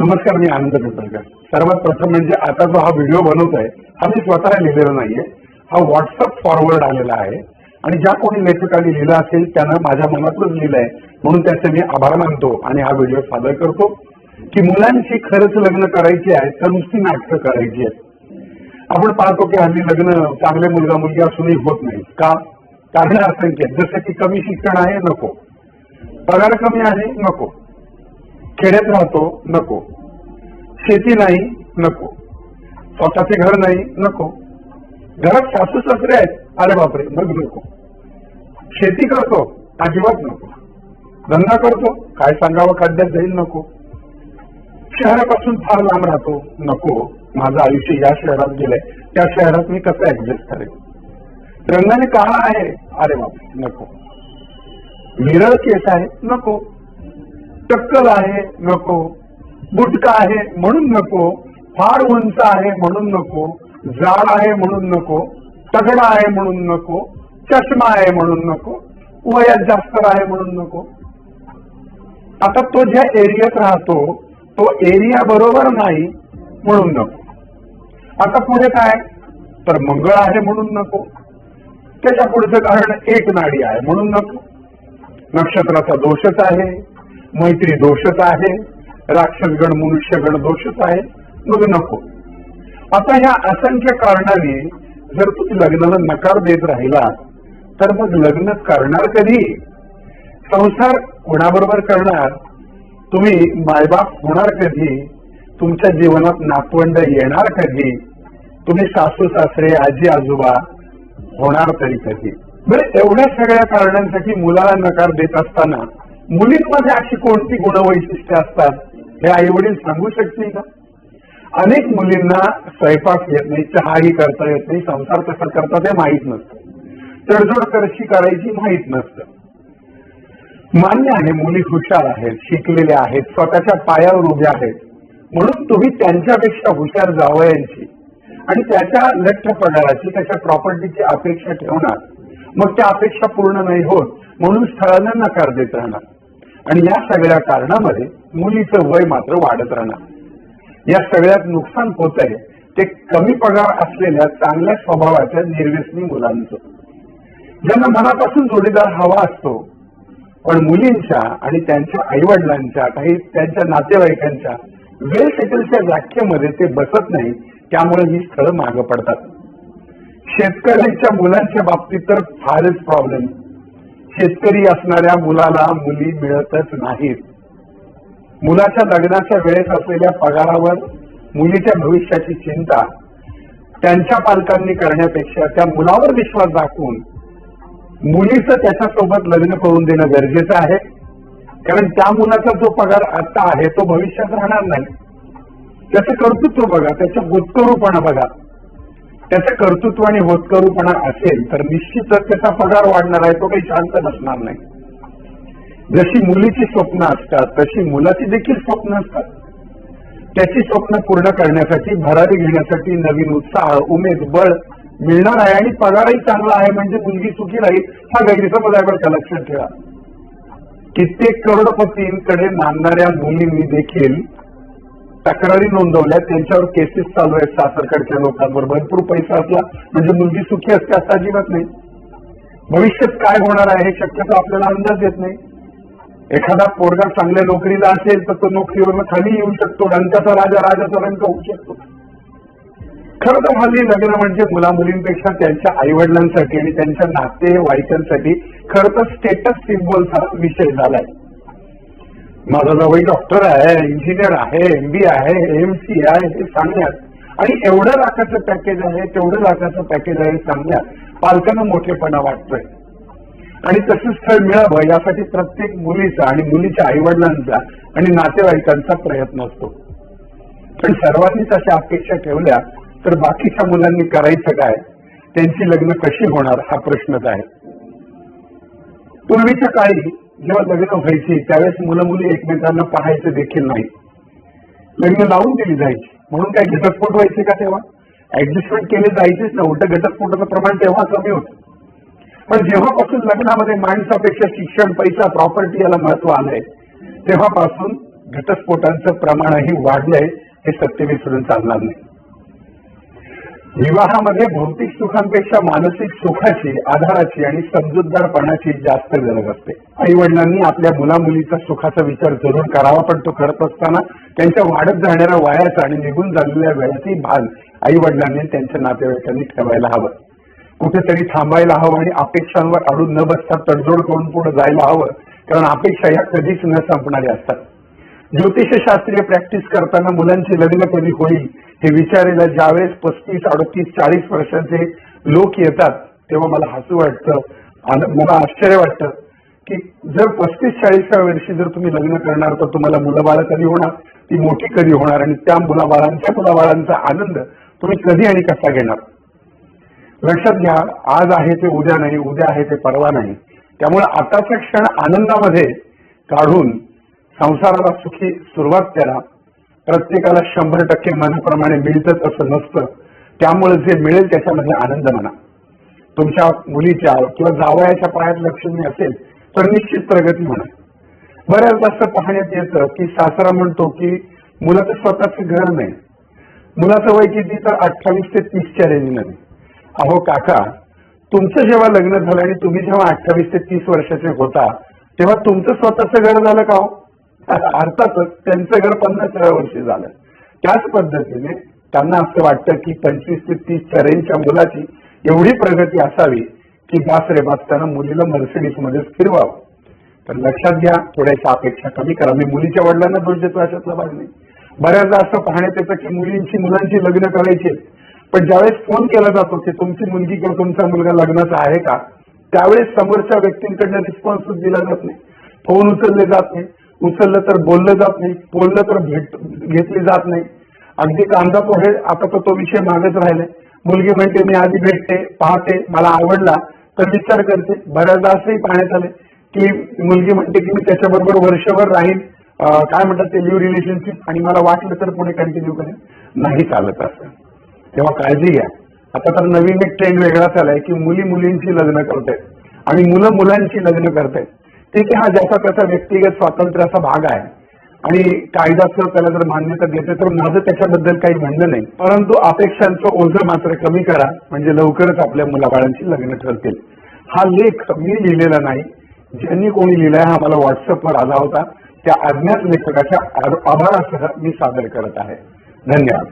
नमस्कार मी आनंद पिंपळकर सर्वात प्रथम म्हणजे आता जो हा व्हिडिओ बनवतोय हा मी स्वतः लिहिलेला नाहीये. हा व्हॉट्सअप फॉरवर्ड आलेला आहे. आणि ज्या कोणी लेखकाने लिहिलं असेल त्यानं माझ्या मनातलंच लिहिलं आहे म्हणून त्याचे मी आभार मानतो आणि हा व्हिडिओ सादर करतो. की मुलांची खरंच लग्न करायची आहे तर नुसती नाटकं करायची आहेत. आपण पाहतो की हल्ली लग्न चांगले मुलगा मुलगी असूनही होत नाही का? कारण असंख्य आहेत. जसं की कमी शिक्षण आहे नको. पगार कमी आहे नको. खेड्यात राहतो नको. शेती नाही नको. स्वतःचे घर नाही नको. घरात सासू सासरे आहेत अरे बापरे मग नको. शेती करतो अजिबात नको. धंदा करतो काय सांगावं काढण्यात जाईल नको. शहरापासून फार लांब राहतो नको. माझं आयुष्य या शहरात गेलंय. त्या शहरात मी कसं ऍडजस्ट करेन? रंगाने काळा आहे अरे बापरे नको. विरळ केस आहे नको. टक्कल आहे नको. गुटका आहे म्हणून नको. फार उंच आहे म्हणून नको. जाड आहे म्हणून नको. तगडा आहे म्हणून नको. चष्मा आहे म्हणून नको. वयात जास्त आहे म्हणून नको. आता तो ज्या एरियात राहतो तो एरिया बरोबर नाही म्हणून नको. आता पुढे काय? तर मंगळ आहे म्हणून नको. त्याच्या पुढचं कारण एक नाडी आहे म्हणून नको. नक्षत्राचा दोषच आहे. मैत्री दोषच आहे राक्षसगण मनुष्यगण दोषच आहे मग नको. आता ह्या असंख्य कारणाने जर तुम्ही लग्नाला नकार देत राहिला तर मग लग्न करणार कधी? संसार कोणाबरोबर करणार? तुम्ही मायबाप होणार कधी? तुमच्या जीवनात नातवंड येणार कधी? तुम्ही सासू सासरे आजी आजोबा होणार तरी कधी? बरं एवढ्या सगळ्या कारणांसाठी मुलाला नकार देत असताना मुलींमध्ये अशी कोणती गुणवैशिष्ट्ये असतात हे आई वडील सांगू शकतील का? अनेक मुलींना स्वयंपाक येत नाही चहाही करता येत नाही संसार कसा करतात हे माहीत नसतं. तडजोड कशी करायची माहीत नसतं. मान्य आहे मुली हुशार आहेत शिकलेल्या आहेत स्वतःच्या पायावर उभ्या आहेत. म्हणून तुम्ही त्यांच्यापेक्षा हुशार जावयांची आणि त्याच्या लठ्ठ पगाराची त्याच्या प्रॉपर्टीची अपेक्षा ठेवणार. मग त्या अपेक्षा पूर्ण नाही होत म्हणून स्थळांना नकार देत राहणार. आणि या सगळ्या कारणामध्ये मुलीचं वय मात्र वाढत राहणार. या सगळ्यात नुकसान होत आहे ते कमी पगार असलेल्या चांगल्या स्वभावाच्या निर्व्यसनी मुलांचं. ज्यांना मनापासून जोडीदार हवा असतो पण मुलींच्या आणि त्यांच्या आईवडिलांच्या काही त्यांच्या नातेवाईकांच्या वेल सेटलच्या व्याख्येमध्ये ते बसत नाही त्यामुळे ही स्थळं मागं पडतात. शेतकऱ्यांच्या मुलांच्या बाबतीत तर फारच प्रॉब्लेम शेतकरी असणाऱ्या मुलाला मुली मिळतच नाहीत. मुलाच्या लग्नाच्या वेळेत असलेल्या पगारावर मुलीच्या भविष्याची चिंता त्यांच्या पालकांनी करण्यापेक्षा त्या मुलावर विश्वास दाखवून मुलीचं त्याच्यासोबत लग्न करून देणं गरजेचं आहे. कारण त्या मुलाचा जो पगार आता आहे तो भविष्यात राहणार नाही. त्याचं कर्तृत्व बघा त्याचं होतकरूपणा बघा. त्याचं कर्तृत्व आणि होतकरूपणा असेल तर निश्चितच त्याचा पगार वाढणार आहे तो काही शांत नसणार नाही. जशी मुलीची स्वप्न असतात तशी मुलाची देखील स्वप्न असतात. त्याची स्वप्न पूर्ण करण्यासाठी भरारी घेण्यासाठी नवीन उत्साह उमेद बळ मिळणार आहे आणि पगारही चांगला आहे म्हणजे मुलगी सुखी राहील हा गैरसमज आहे बरं लक्षात ठेवा. कित्येक करोडपतींकडे मानणाऱ्या मुलींनी देखील तक्रारी नोंदवल्या त्यांच्यावर केसेस चालू आहेत सासरकडच्या लोकांवर. भरपूर पैसा असला म्हणजे मुलगी सुखी असते असं अजिबात नाही. भविष्यात काय होणार आहे हे शक्यतो आपल्याला अंदाज येत नाही. एखादा पोरगा चांगल्या नोकरीला असेल तर तो नोकरीवरनं खाली येऊ शकतो रंगाचा राजा राजाचा रंग होऊ शकतो. खरं तर हल्ली लग्न म्हणजे मुला मुलींपेक्षा त्यांच्या आई वडिलांसाठी आणि त्यांच्या नातेवाईकांसाठी खरं तर स्टेटस सिम्बॉलचा विषय झालाय. माझा जवळ डॉक्टर आहे इंजिनियर आहे एमबी आहे एम सी आहे हे सांगण्यात. आणि एवढं लाखाचं पॅकेज आहे तेवढं लाखाचं पॅकेज आहे सांगण्यात पालकांना मोठेपणा वाटतोय. आणि तसं स्थळ मिळावं यासाठी प्रत्येक मुलीचा आणि मुलीच्या आईवडिलांचा आणि नातेवाईकांचा प्रयत्न असतो. पण सर्वांनीच अशा अपेक्षा ठेवल्या तर बाकीच्या मुलांनी करायचं काय? त्यांची लग्न कशी होणार हा प्रश्नच आहे. पूर्वीच्या काळी जेव्हा लग्न व्हायची त्यावेळेस मुलं मुली एकमेकांना पाहायचं देखील नाही. लग्न लावून दिली जायची. म्हणून काय घटस्फोट व्हायचे का तेव्हा? ऍडजस्टमेंट केले जायचेच ना. उलट घटस्फोटाचं प्रमाण तेव्हा कमी होतं. पण जेव्हापासून लग्नामध्ये माणसापेक्षा शिक्षण पैसा प्रॉपर्टी याला महत्त्व आलंय तेव्हापासून घटस्फोटांचं प्रमाणही वाढलंय हे सत्य विसरून चालणार नाही. विवाहामध्ये भौतिक सुखांपेक्षा मानसिक सुखाची आधाराची आणि समजूतदारपणाची जास्त गरज असते. आई वडिलांनी आपल्या मुला मुलीचा सुखाचा विचार जरूर करावा पण तो करत असताना त्यांच्या वाढत जाणाऱ्या वयाचा आणि निघून झालेल्या वेळाची भान आई वडिलांनी त्यांच्या नातेवाईकांनी ठेवायला हवं. कुठेतरी थांबायला हवं आणि अपेक्षांवर अडून न बसता तडजोड करून पुढे जायला हवं कारण अपेक्षा या कधीच न संपणाऱ्या असतात. ज्योतिषशास्त्रीय प्रॅक्टिस करताना मुलांची लग्न कधी होईल हे विचारायला ज्यावेळेस पस्तीस अडतीस चाळीस वर्षाचे लोक येतात तेव्हा मला हसू वाटतं मला आश्चर्य वाटतं की जर पस्तीस चाळीसव्या वर्षी जर तुम्ही लग्न करणार तर तुम्हाला मुलं कधी होणार? ती मोठी कधी होणार? आणि त्या मुलाबाळांच्या मुलाबाळांचा आनंद तुम्ही कधी आणि कसा घेणार? लक्षात घ्या आज आहे ते उद्या नाही उद्या आहे ते परवा नाही. त्यामुळे आताचा क्षण आनंदामध्ये काढून संसाराला सुखी सुरुवात त्याला प्रत्येकाला शंभर टक्के मनाप्रमाणे मिळतच असं नसतं. त्यामुळे जे मिळेल त्याच्यामध्ये आनंद म्हणा. तुमच्या मुलीच्या किंवा जावयाच्या पायात लक्ष्मी असेल तर निश्चित प्रगती म्हणा. बऱ्याच असं पाहण्यात येतं की सासरा म्हणतो की मुलाचं स्वतःच घर नाही. मुलाचं वय किती तर अठ्ठावीस ते तीसच्या रेंजमध्ये अहो काका तुमचं जेव्हा लग्न झालं आणि तुम्ही जेव्हा अठ्ठावीस ते तीस वर्षाचे होता तेव्हा तुमचं स्वतःचं घर झालं का हो? अर्थातच त्यांचं घर पन्नासाव्या वर्षी झालं. त्याच पद्धतीने त्यांना असं वाटतं की पंचवीस ते तीसच्या रेंजच्या मुलाची एवढी प्रगती असावी की बास रे बास त्यानं मुलीला मर्सिडीज मध्येच फिरवावं. तर लक्षात घ्या थोड्याशा अपेक्षा कमी करा. मी मुलीच्या वडिलांना दोष देतो अशातला भाग नाही. बऱ्याचदा असं पाहण्यात येतं की मुलींची मुलांची लग्न करायची. पण ज्यावेळेस फोन केला जातो की तुमची मुलगी किंवा तुमचा मुलगा लग्नाचा आहे का त्यावेळेस समोरच्या व्यक्तींकडनं रिस्पॉन्स दिला जात नाही. फोन उचलले जात नाही. उचललं तर बोललं जात नाही बोललं तर भेट घेतली जात नाही. अगदी कांदा पोहे आता तर तो विषय मागच राहिलाय मुलगी म्हणते मी आधी भेटते पाहते मला आवडला तर विचार करते. बऱ्याचदा असंही पाहण्यात आले की मुलगी म्हणते की मी त्याच्याबरोबर वर्षभर राहील काय म्हणतात ते लिव्ह रिलेशनशिप आणि मला वाटलं तर पुढे कंटिन्यू करेल नाही चालत असं. तेव्हा काळजी घ्या. आता तर नवीन एक ट्रेंड वेगळाच आलाय की मुली मुलींची लग्न करतायत. आणि मुलं मुलांची लग्न करतायत. ठीक आहे हा ज्याचा त्याचा व्यक्तिगत स्वातंत्र्याचा भाग आहे. आणि कायद्याचं त्याला जर मान्यता देते तर माझं त्याच्याबद्दल काही म्हणणं नाही. परंतु अपेक्षांचं ओझं मात्र कमी करा म्हणजे लवकरच आपल्या मुलाबाळांची लग्न ठरतील. हा लेख मी लिहिलेला नाही. ज्यांनी कोणी लिहिलाय हा मला व्हॉट्सअपवर आला होता. त्या अज्ञात लेखकाच्या आभारासह मी सादर करत आहे. धन्यवाद.